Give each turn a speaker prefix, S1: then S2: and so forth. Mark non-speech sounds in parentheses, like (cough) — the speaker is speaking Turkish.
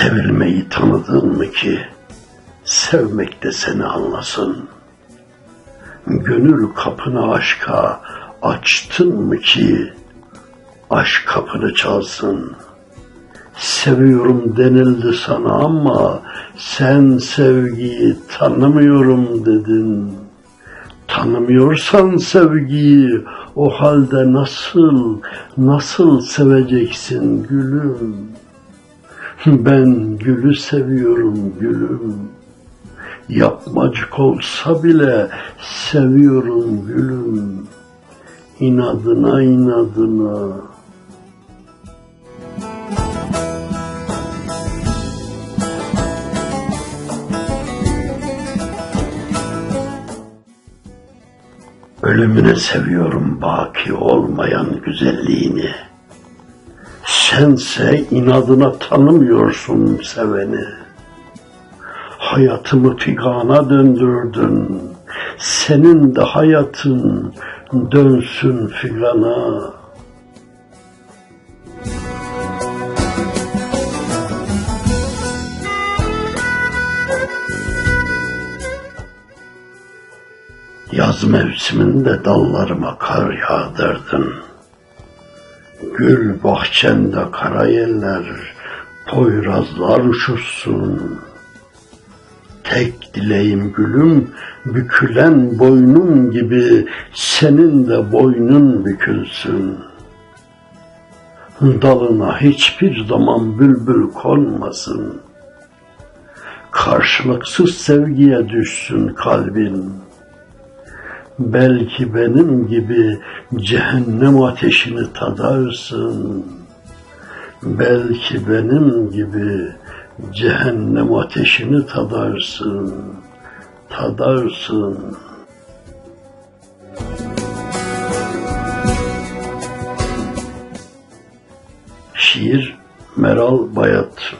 S1: Sevilmeyi tanıdın mı ki sevmek de seni anlasın? Gönül kapını aşka açtın mı ki aşk kapını çalsın? Seviyorum denildi sana ama sen sevgiyi tanımıyorum dedin. Tanımıyorsan sevgiyi o halde nasıl, nasıl seveceksin gülüm? (laughs) Ben gülü seviyorum gülüm. Yapmacık olsa bile seviyorum gülüm. İnadına inadına. Ölümüne seviyorum baki olmayan güzelliğini. Sense inadına tanımıyorsun seveni. Hayatımı figana döndürdün. Senin de hayatın dönsün figana. Yaz mevsiminde dallarıma kar yağdırdın. Gül bahçende karayeller, poyrazlar uçuşsun. Tek dileğim gülüm, bükülen boynum gibi senin de boynun bükülsün. Dalına hiçbir zaman bülbül konmasın. Karşılıksız sevgiye düşsün kalbin. Belki benim gibi cehennem ateşini tadarsın. Belki benim gibi cehennem ateşini tadarsın. Tadarsın. Şiir Meral Bayat